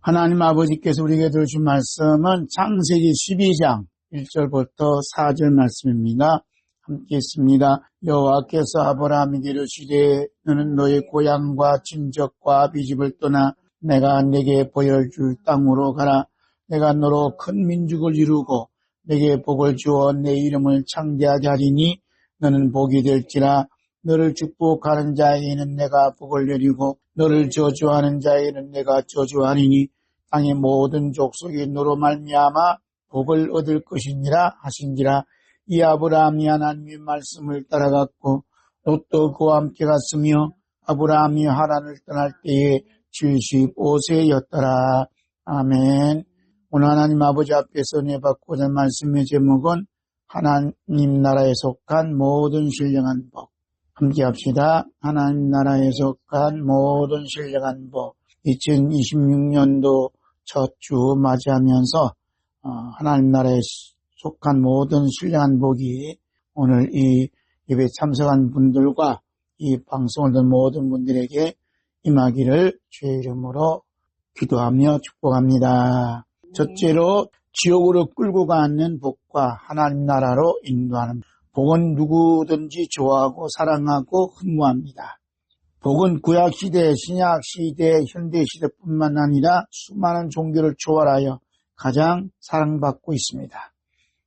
하나님 아버지께서 우리에게 들으신 말씀은 창세기 12장 1절부터 4절 말씀입니다. 함께 있습니다. 여호와께서 아브라함에게 이르시되 너는 너의 고향과 친척과 비집을 떠나 내가 내게 보여줄 땅으로 가라. 내가 너로 큰 민족을 이루고 내게 복을 주어 내 이름을 창대하게 하리니 너는 복이 될지라 너를 축복하는 자에게는 내가 복을 내리고 너를 저주하는 자에게는 내가 저주하리니 땅의 모든 족속이 너로 말미암아 복을 얻을 것이니라 하신지라 이 아브라함이 하나님의 말씀을 따라갔고 롯도 그와 함께 갔으며 아브라함이 하란을 떠날 때에 75세였더라. 아멘. 오늘 하나님 아버지 앞에서 내 받고자 할 말씀의 제목은 하나님 나라에 속한 모든 신령한 복. 함께 합시다. 하나님 나라에 속한 모든 신령한 복. 2026년도 첫 주 맞이하면서 어, 하나님 나라에 속한 모든 신령한 복이 오늘 이 예배 참석한 분들과 이 방송을 듣는 모든 분들에게 임하기를 주의 이름으로 기도하며 축복합니다. 첫째로 지옥으로 끌고 가는 복과 하나님 나라로 인도하는 복 은 누구든지 좋아하고 사랑하고 흠모합니다. 복은 구약 시대, 신약 시대, 현대 시대뿐만 아니라 수많은 종교를 초월하여 가장 사랑받고 있습니다.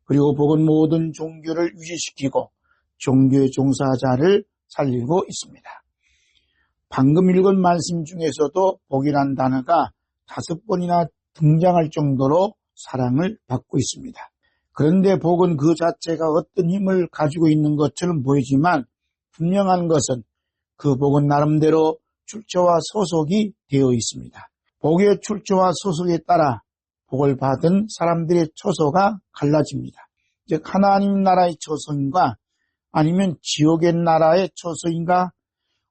그리고 복은 모든 종교를 유지시키고 종교의 종사자를 살리고 있습니다. 방금 읽은 말씀 중에서도 복이란 단어가 다섯 번이나 등장할 정도로 사랑을 받고 있습니다. 그런데 복은 그 자체가 어떤 힘을 가지고 있는 것처럼 보이지만 분명한 것은 그 복은 나름대로 출처와 소속이 되어 있습니다. 복의 출처와 소속에 따라 복을 받은 사람들의 처소가 갈라집니다. 즉 하나님 나라의 처소인가 아니면 지옥의 나라의 처소인가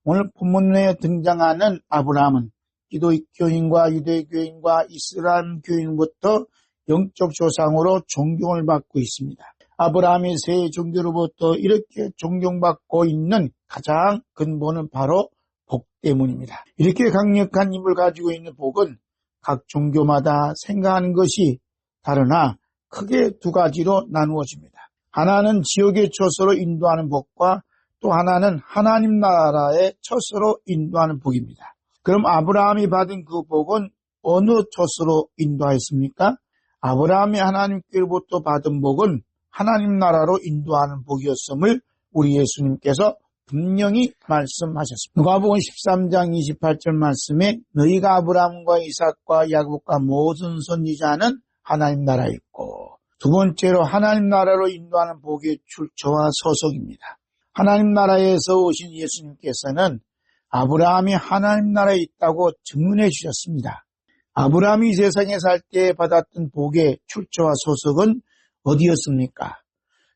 오늘 본문에 등장하는 아브라함은 기독교인과 유대교인과 이슬람 교인부터 영적 조상으로 존경을 받고 있습니다. 아브라함의 세 종교로부터 이렇게 존경받고 있는 가장 근본은 바로 복 때문입니다. 이렇게 강력한 힘을 가지고 있는 복은 각 종교마다 생각하는 것이 다르나 크게 두 가지로 나누어집니다. 하나는 지옥의 처소로 인도하는 복과 또 하나는 하나님 나라의 처소로 인도하는 복입니다. 그럼 아브라함이 받은 그 복은 어느 처소로 인도하였습니까? 아브라함이 하나님께로부터 받은 복은 하나님 나라로 인도하는 복이었음을 우리 예수님께서 분명히 말씀하셨습니다. 누가복음 13장 28절 말씀에 너희가 아브라함과 이삭과 야곱과 모든 선지자는 하나님 나라에 있고 두 번째로 하나님 나라로 인도하는 복의 출처와 소속입니다. 하나님 나라에서 오신 예수님께서는 아브라함이 하나님 나라에 있다고 증문해 주셨습니다. 아브라함이 세상에 살 때 받았던 복의 출처와 소속은 어디였습니까?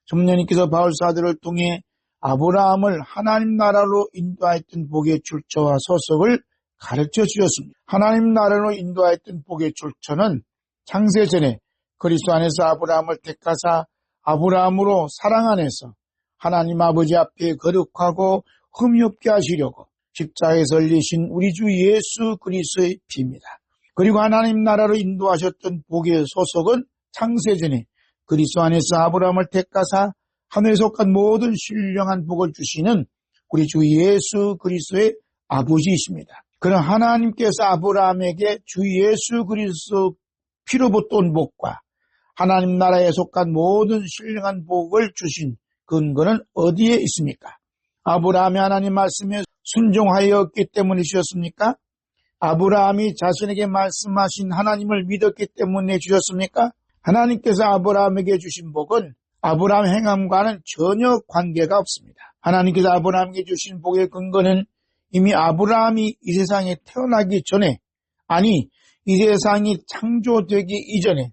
점녀님께서 바울사들을 통해 아브라함을 하나님 나라로 인도하였던 복의 출처와 소속을 가르쳐 주셨습니다. 하나님 나라로 인도하였던 복의 출처는 창세 전에 그리스도 안에서 아브라함을 택하사 아브라함으로 사랑 안에서 하나님 아버지 앞에 거룩하고 흠이 없게 하시려고 십자에 설리신 우리 주 예수 그리스도의 피입니다. 그리고 하나님 나라로 인도하셨던 복의 소속은 창세전에 그리스도 안에서 아브라함을 택하사 하늘에 속한 모든 신령한 복을 주시는 우리 주 예수 그리스도의 아버지이십니다. 그런 하나님께서 아브라함에게 주 예수 그리스도 피로부터 온 복과 하나님 나라에 속한 모든 신령한 복을 주신 근거는 어디에 있습니까? 아브라함이 하나님 말씀에 순종하였기 때문이셨습니까? 아브라함이 자신에게 말씀하신 하나님을 믿었기 때문에 주셨습니까? 하나님께서 아브라함에게 주신 복은 아브라함 행함과는 전혀 관계가 없습니다. 하나님께서 아브라함에게 주신 복의 근거는 이미 아브라함이 이 세상에 태어나기 전에 아니 이 세상이 창조되기 이전에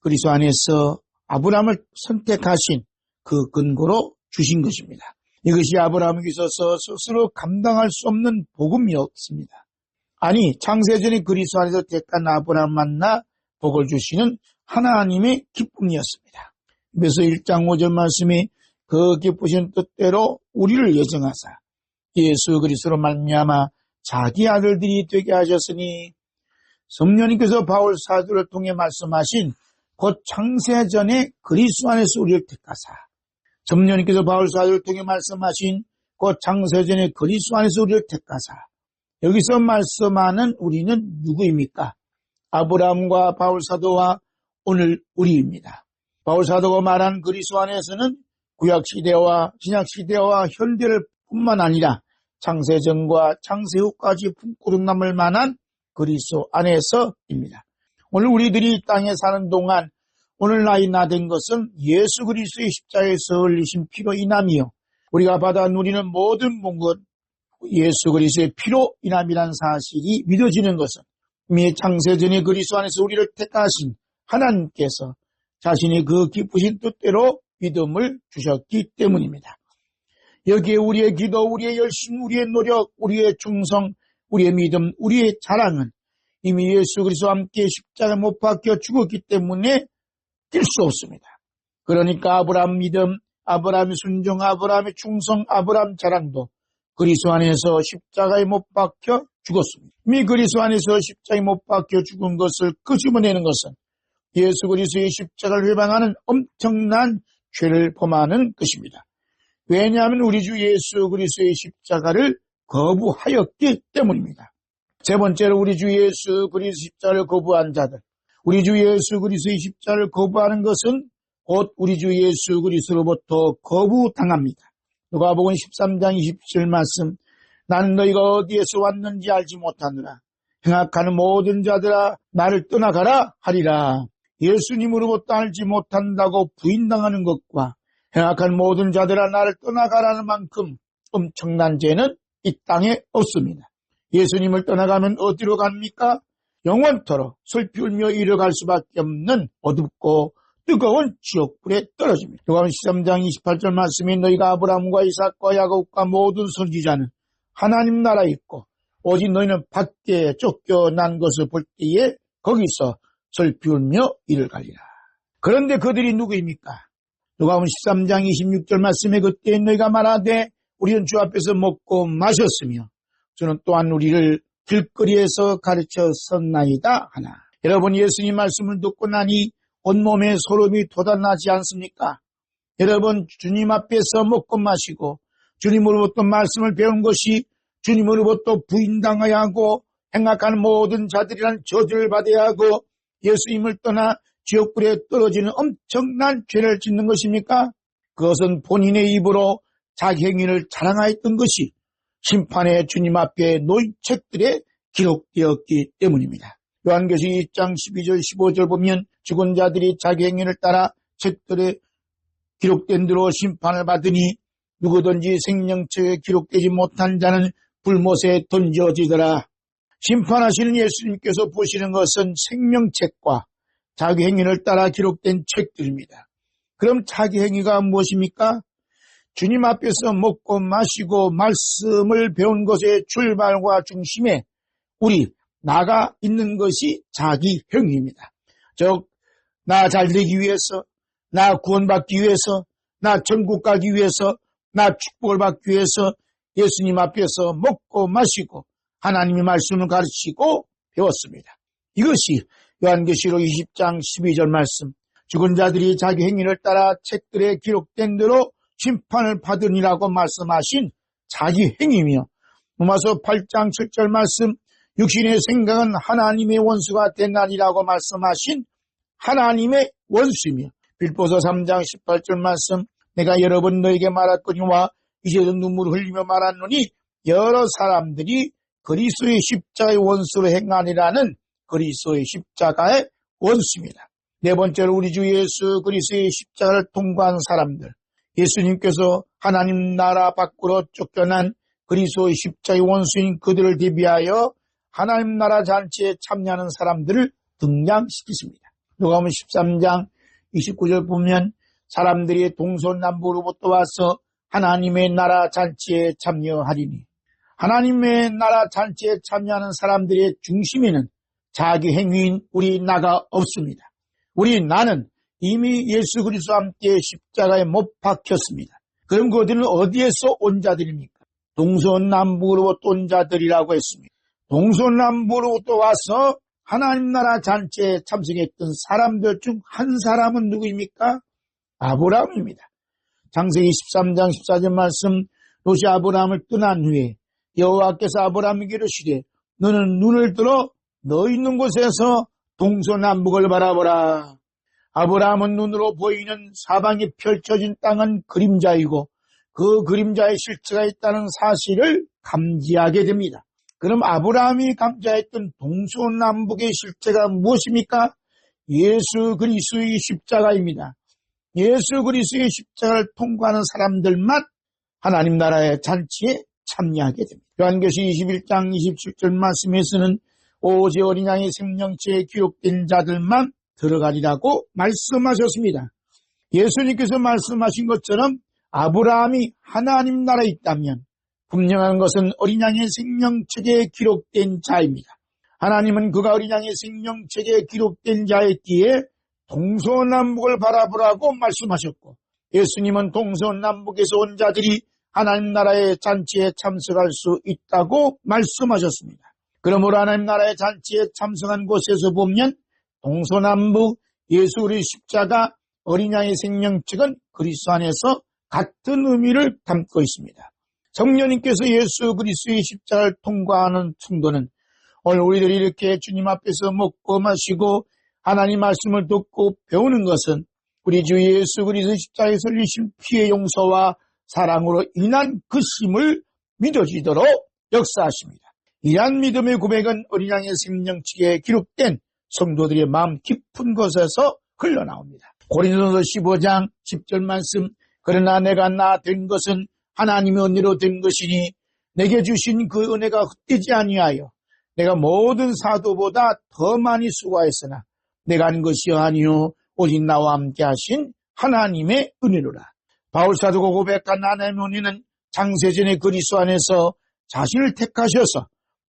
그리스도 안에서 아브라함을 선택하신 그 근거로 주신 것입니다. 이것이 아브라함에게 있어서 스스로 감당할 수 없는 복음이었습니다. 아니 창세전에 그리스도 안에서 택한 아브라함 만나 복을 주시는 하나님의 기쁨이었습니다. 그래서 1장 5절 말씀이 그 기쁘신 뜻대로 우리를 예정하사 예수 그리스도로 말미암아 자기 아들들이 되게 하셨으니 성령님께서 바울 사도를 통해 말씀하신 곧 창세전에 그리스도 안에서 우리를 택하사 성령님께서 바울 사도를 통해 말씀하신 곧 창세전에 그리스도 안에서 우리를 택하사 여기서 말씀하는 우리는 누구입니까? 아브라함과 바울 사도와 오늘 우리입니다. 바울 사도가 말한 그리스도 안에서는 구약 시대와 신약 시대와 현대를 뿐만 아니라 창세전과 창세후까지 품꾸름 남을 만한 그리스도 안에서입니다. 오늘 우리들이 이 땅에 사는 동안 오늘 나이 나된 것은 예수 그리스도의 십자에 서 흘리신 피로 인함이요. 우리가 받아 누리는 모든 복은 예수 그리스도의 피로 인함이란 사실이 믿어지는 것은 이미 창세전에 그리스도 안에서 우리를 택하신 하나님께서 자신이 그 기쁘신 뜻대로 믿음을 주셨기 때문입니다. 여기에 우리의 기도, 우리의 열심, 우리의 노력, 우리의 충성, 우리의 믿음, 우리의 자랑은 이미 예수 그리스도와 함께 십자가에 못 박혀 죽었기 때문에 뛸 수 없습니다. 그러니까 아브라함 믿음, 아브라함의 순종, 아브라함의 충성, 아브라함 자랑도 그리스도 안에서 십자가에 못 박혀 죽었습니다. 이미 그리스도 안에서 십자가에 못 박혀 죽은 것을 끄집어내는 것은 예수 그리스도의 십자가를 회방하는 엄청난 죄를 범하는 것입니다. 왜냐하면 우리 주 예수 그리스도의 십자가를 거부하였기 때문입니다. 세 번째로 우리 주 예수 그리스도 십자가를 거부한 자들, 우리 주 예수 그리스도의 십자가를 거부하는 것은 곧 우리 주 예수 그리스도로부터 거부당합니다. 누가복음 13장 27 말씀 나는 너희가 어디에서 왔는지 알지 못하느라 행악하는 모든 자들아 나를 떠나가라 하리라. 예수님으로부터 알지 못한다고 부인당하는 것과 행악한 모든 자들아 나를 떠나가라는 만큼 엄청난 죄는 이 땅에 없습니다. 예수님을 떠나가면 어디로 갑니까? 영원토록 슬피 울며 이뤄갈 수밖에 없는 어둡고 뜨거운 지옥불에 떨어집니다. 요한 13장 28절 말씀이 너희가 아브라함과 이삭과 야곱과 모든 선지자는 하나님 나라에 있고 오직 너희는 밖에 쫓겨난 것을 볼 때에 거기서 슬피 울며 이를 갈리라. 그런데 그들이 누구입니까? 누가복음 13장 26절 말씀에 그때 너희가 말하되 우리는 주 앞에서 먹고 마셨으며 저는 또한 우리를 길거리에서 가르쳐 섰나이다 하나. 여러분 예수님 말씀을 듣고 나니 온몸에 소름이 돋아나지 않습니까? 여러분 주님 앞에서 먹고 마시고 주님으로부터 말씀을 배운 것이 주님으로부터 부인당해야 하고 행악하는 모든 자들이란 저주를 받아야 하고 예수님을 떠나 지옥불에 떨어지는 엄청난 죄를 짓는 것입니까? 그것은 본인의 입으로 자기 행위를 자랑하였던 것이 심판의 주님 앞에 놓인 책들에 기록되었기 때문입니다. 요한계시 2장 12절 15절 보면 죽은 자들이 자기 행위를 따라 책들에 기록된 대로 심판을 받으니 누구든지 생명책에 기록되지 못한 자는 불못에 던져지더라. 심판하시는 예수님께서 보시는 것은 생명책과 자기 행위를 따라 기록된 책들입니다. 그럼 자기 행위가 무엇입니까? 주님 앞에서 먹고 마시고 말씀을 배운 것의 출발과 중심에 우리 나가 있는 것이 자기 행위입니다. 즉, 나 잘 되기 위해서, 나 구원받기 위해서, 나 천국 가기 위해서, 나 축복을 받기 위해서 예수님 앞에서 먹고 마시고 하나님의 말씀을 가르치고 배웠습니다. 이것이 요한계시록 20장 12절 말씀 죽은 자들이 자기 행위를 따라 책들에 기록된 대로 심판을 받으니라고 말씀하신 자기 행위며 로마서 8장 7절 말씀 육신의 생각은 하나님의 원수가 된나니라고 말씀하신 하나님의 원수이며 빌보서 3장 18절 말씀 내가 여러 분 너에게 말했거니와 이제도 눈물을 흘리며 말하노니 여러 사람들이 그리스도의 십자가의 원수로 행하니라는 그리스도의 십자가의 원수입니다. 네 번째로 우리 주 예수 그리스도의 십자가를 통과한 사람들 예수님께서 하나님 나라 밖으로 쫓겨난 그리스도의 십자가의 원수인 그들을 대비하여 하나님 나라 잔치에 참여하는 사람들을 등장시키십니다. 누가복음 13장 29절 보면 사람들이 동서남북으로부터 와서 하나님의 나라 잔치에 참여하리니 하나님의 나라 잔치에 참여하는 사람들의 중심에는 자기 행위인 우리 나가 없습니다. 우리 나는 이미 예수 그리스도와 함께 십자가에 못 박혔습니다. 그럼 그들은 어디에서 온 자들입니까? 동서남북으로부터 온 자들이라고 했습니다. 동서남북으로부터 와서 하나님 나라 잔치에 참석했던 사람들 중 한 사람은 누구입니까? 아브라함입니다. 장세기 13장 14절 말씀 롯이 아브라함을 떠난 후에 여호와께서 아브라함에게 이르시되 너는 눈을 들어 너 있는 곳에서 동서남북을 바라보라. 아브라함은 눈으로 보이는 사방이 펼쳐진 땅은 그림자이고 그 그림자의 실체가 있다는 사실을 감지하게 됩니다. 그럼 아브라함이 감지했던 동서남북의 실체가 무엇입니까? 예수 그리스의 십자가입니다. 예수 그리스의 십자가를 통과하는 사람들만 하나님 나라의 잔치에 참여하게 됩니다. 요한계시 21장 27절 말씀에서는 오직 어린 양의 생명체에 기록된 자들만 들어가리라고 말씀하셨습니다. 예수님께서 말씀하신 것처럼 아브라함이 하나님 나라에 있다면 분명한 것은 어린 양의 생명책에 기록된 자입니다. 하나님은 그가 어린 양의 생명책에 기록된 자의 뒤에 동서남북을 바라보라고 말씀하셨고 예수님은 동서남북에서 온 자들이 하나님 나라의 잔치에 참석할 수 있다고 말씀하셨습니다. 그러므로 하나님 나라의 잔치에 참석한 곳에서 보면 동서남북 예수 그리 십자가 어린 양의 생명책은 그리스도 안에서 같은 의미를 담고 있습니다. 성령님께서 예수 그리스도의 십자가를 통과하는 충도는 오늘 우리들이 이렇게 주님 앞에서 먹고 마시고 하나님 말씀을 듣고 배우는 것은 우리 주 예수 그리스도 십자가에 설리신 피의 용서와 사랑으로 인한 그 힘을 믿어지도록 역사하십니다. 이러한 믿음의 고백은 어린 양의 생명책에 기록된 성도들의 마음 깊은 곳에서 흘러나옵니다. 고린도서 15장 10절 말씀 그러나 내가 나 된 것은 하나님의 은혜로 된 것이니 내게 주신 그 은혜가 헛되지 아니하여 내가 모든 사도보다 더 많이 수고하였으나 내가 한 것이 아니요 오직 나와 함께 하신 하나님의 은혜로라. 바울 사도가 고백한 하나님의 은혜는 장세전의 그리스도 안에서 자신을 택하셔서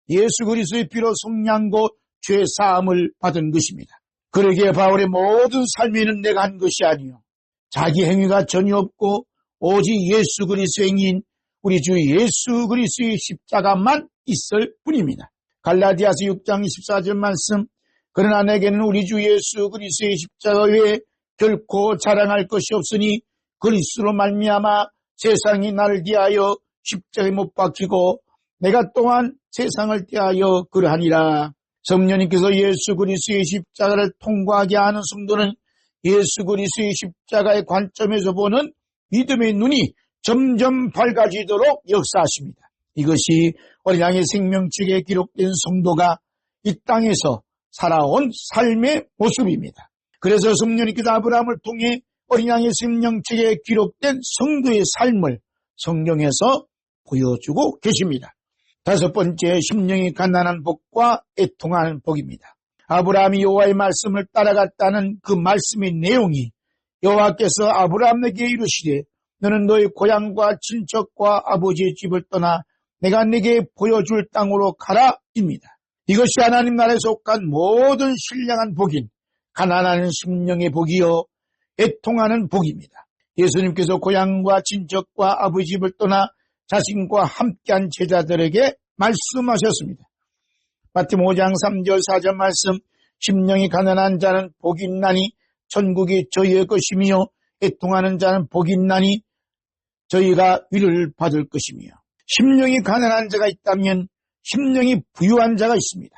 예수 그리스도의 피로 성량고 죄 사함을 받은 것입니다. 그러기에 바울의 모든 삶에는 내가 한 것이 아니요 자기 행위가 전혀 없고 오직 예수 그리스도의 행인 우리 주 예수 그리스도의 십자가만 있을 뿐입니다. 갈라디아서 6장 24절 말씀 그러나 내게는 우리 주 예수 그리스도의 십자가 외에 결코 자랑할 것이 없으니 그리스도로 말미암아 세상이 나를 대하여 십자가에 못 박히고 내가 또한 세상을 대하여 그러하니라. 성령님께서 예수 그리스도의 십자가를 통과하게 하는 성도는 예수 그리스도의 십자가의 관점에서 보는 믿음의 눈이 점점 밝아지도록 역사하십니다. 이것이 어린 양의 생명책에 기록된 성도가 이 땅에서 살아온 삶의 모습입니다. 그래서 성령님께서 아브라함을 통해 어린 양의 생명책에 기록된 성도의 삶을 성경에서 보여주고 계십니다. 다섯 번째 심령이 가난한 복과 애통하는 복입니다. 아브라함이 여호와의 말씀을 따라갔다는 그 말씀의 내용이 여호와께서 아브라함에게 이르시되 너는 너의 고향과 친척과 아버지의 집을 떠나 내가 네게 보여줄 땅으로 가라입니다. 이것이 하나님 나라에 속한 모든 신령한 복인 가난한 심령의 복이요 애통하는 복입니다. 예수님께서 고향과 친척과 아버지 집을 떠나 자신과 함께한 제자들에게 말씀하셨습니다. 마태모 5장 3절 4절 말씀 심령이 가난한 자는 복이 있나니 천국이 저희의 것이며 애통하는 자는 복이 있나니 저희가 위를 받을 것이며 심령이 가난한 자가 있다면 심령이 부유한 자가 있습니다.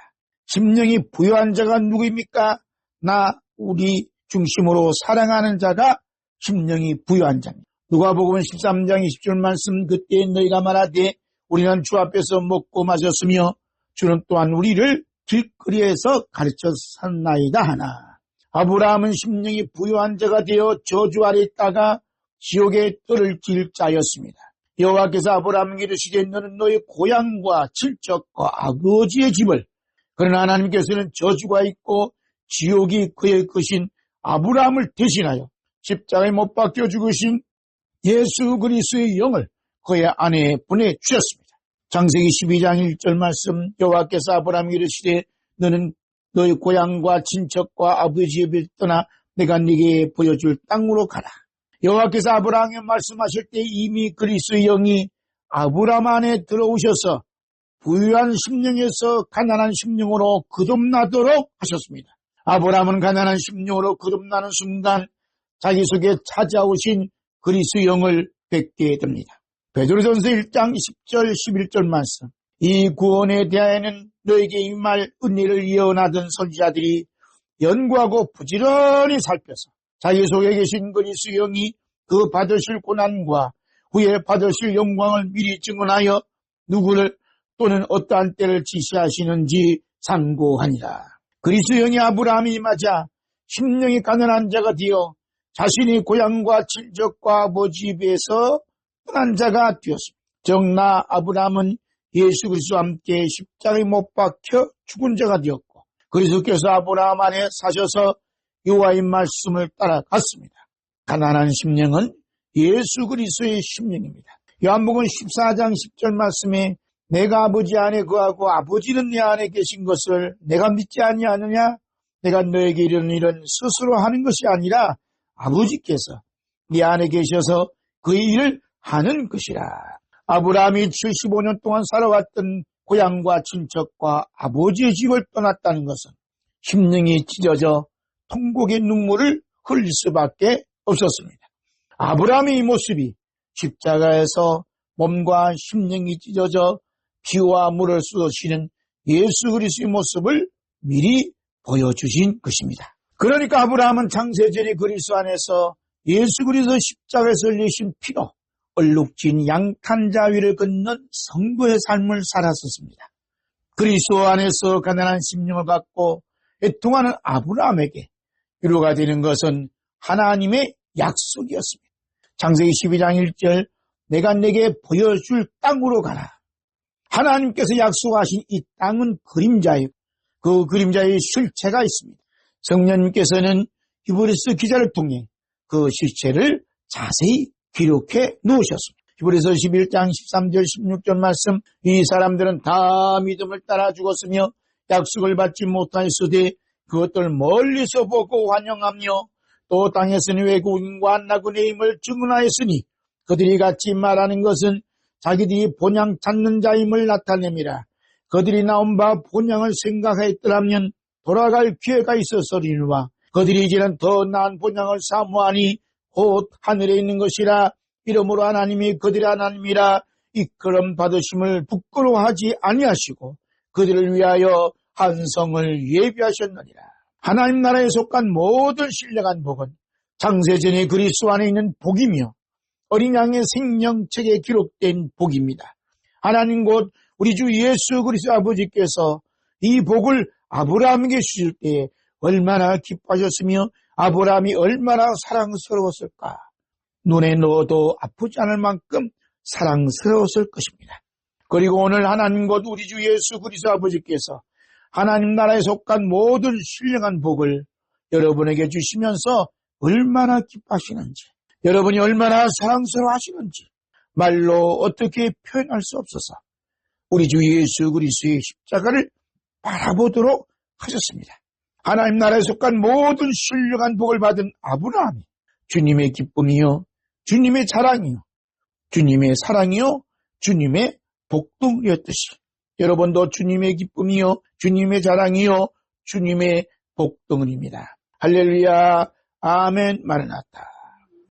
심령이 부유한 자가 누구입니까? 나 우리 중심으로 사랑하는 자가 심령이 부유한 자입니다. 누가복음 13장 20절 말씀 그때 너희가 말하되 우리는 주 앞에서 먹고 마셨으며 주는 또한 우리를 길거리에서 가르쳐 산나이다 하나. 아브라함은 심령이 부유한 자가 되어 저주 아래 있다가 지옥의 뜰을 길 자였습니다. 여호와께서 아브라함에게 이르시되 너는 너의 고향과 친척과 아버지의 집을 그러나 하나님께서는 저주가 있고 지옥이 그의 것인 아브라함을 대신하여 십자가에 못 박혀 죽으신 예수 그리스의 영을 그의 아내에 보내주셨습니다. 장세기 12장 1절 말씀 여호와께서 아브라함에게 이르시되 너는 너의 고향과 친척과 아버지의 집을 떠나 내가 네게 보여줄 땅으로 가라. 여호와께서 아브라함에 말씀하실 때 이미 그리스의 영이 아브라함 안에 들어오셔서 부유한 심령에서 가난한 심령으로 거듭나도록 하셨습니다. 아브라함은 가난한 심령으로 거듭나는 순간 자기 속에 찾아오신 그리스 영을 뵙게 됩니다. 베드로전서 1장 10절 11절 말씀 이 구원에 대하여는 너에게 이말 은혜를 예언하던 선지자들이 연구하고 부지런히 살펴서 자기 속에 계신 그리스 영이 그 받으실 고난과 후에 받으실 영광을 미리 증언하여 누구를 또는 어떠한 때를 지시하시는지 상고하니라. 그리스 영이 아브라함이 맞아 심령이 가난한 자가 되어 자신의 고향과 친척과 아버지 집에서 떠난 자가 되었습니다. 정나 아브라함은 예수 그리스도와 함께 십자가에 못 박혀 죽은 자가 되었고 그리스도께서 아브라함 안에 사셔서 여호와의 말씀을 따라갔습니다. 가난한 심령은 예수 그리스도의 심령입니다. 요한복음 14장 10절 말씀에 내가 아버지 안에 거하고 아버지는 내 안에 계신 것을 내가 믿지 아니하느냐? 내가 너에게 이런 일은 스스로 하는 것이 아니라 아버지께서 네 안에 계셔서 그의 일을 하는 것이라. 아브라함이 75년 동안 살아왔던 고향과 친척과 아버지의 집을 떠났다는 것은 심령이 찢어져 통곡의 눈물을 흘릴 수밖에 없었습니다. 아브라함의 이 모습이 십자가에서 몸과 심령이 찢어져 피와 물을 쏟으시는 예수 그리스도의 모습을 미리 보여주신 것입니다. 그러니까 아브라함은 창세전의 그리스도 안에서 예수 그리스도 십자가에서 흘리신 피로 얼룩진 양 탄자 위를 걷는 성도의 삶을 살았었습니다. 그리스도 안에서 가난한 심령을 갖고 애통하는 아브라함에게 위로가 되는 것은 하나님의 약속이었습니다. 창세기 12장 1절 내가 내게 보여줄 땅으로 가라. 하나님께서 약속하신 이 땅은 그림자이고 그 그림자의 실체가 있습니다. 성령님께서는 히브리스 기자를 통해 그 실체를 자세히 기록해 놓으셨습니다. 히브리서 11장 13절 16절 말씀 이 사람들은 다 믿음을 따라 죽었으며 약속을 받지 못하였으되 그것들 멀리서 보고 환영하며 또 땅에서는 외국인과 나그네 임을 증언하였으니 그들이 같이 말하는 것은 자기들이 본향 찾는 자임을 나타냅니다. 그들이 나온 바 본향을 생각했더라면 돌아갈 기회가 있었으리니와 그들이 이제는 더 나은 본향을 사모하니 곧 하늘에 있는 것이라 이러므로 하나님이 그들의 하나님이라 이끌음 받으심을 부끄러워하지 아니하시고 그들을 위하여 한성을 예비하셨느니라. 하나님 나라에 속한 모든 신령한 복은 장세전의 그리스도 안에 있는 복이며 어린 양의 생명책에 기록된 복입니다. 하나님 곧 우리 주 예수 그리스도 아버지께서 이 복을 아브라함에게 주실 때에 얼마나 기뻐하셨으며 아브라함이 얼마나 사랑스러웠을까. 눈에 넣어도 아프지 않을 만큼 사랑스러웠을 것입니다. 그리고 오늘 하나님 곧 우리 주 예수 그리스도 아버지께서 하나님 나라에 속한 모든 신령한 복을 여러분에게 주시면서 얼마나 기뻐하시는지 여러분이 얼마나 사랑스러워 하시는지 말로 어떻게 표현할 수 없어서 우리 주 예수 그리스도의 십자가를 바라보도록 하셨습니다. 하나님 나라에 속한 모든 신령한 복을 받은 아브라함이 주님의 기쁨이요, 주님의 자랑이요, 주님의 사랑이요, 주님의 복동이었듯이 여러분도 주님의 기쁨이요, 주님의 자랑이요, 주님의 복동입니다. 할렐루야, 아멘, 마르나타.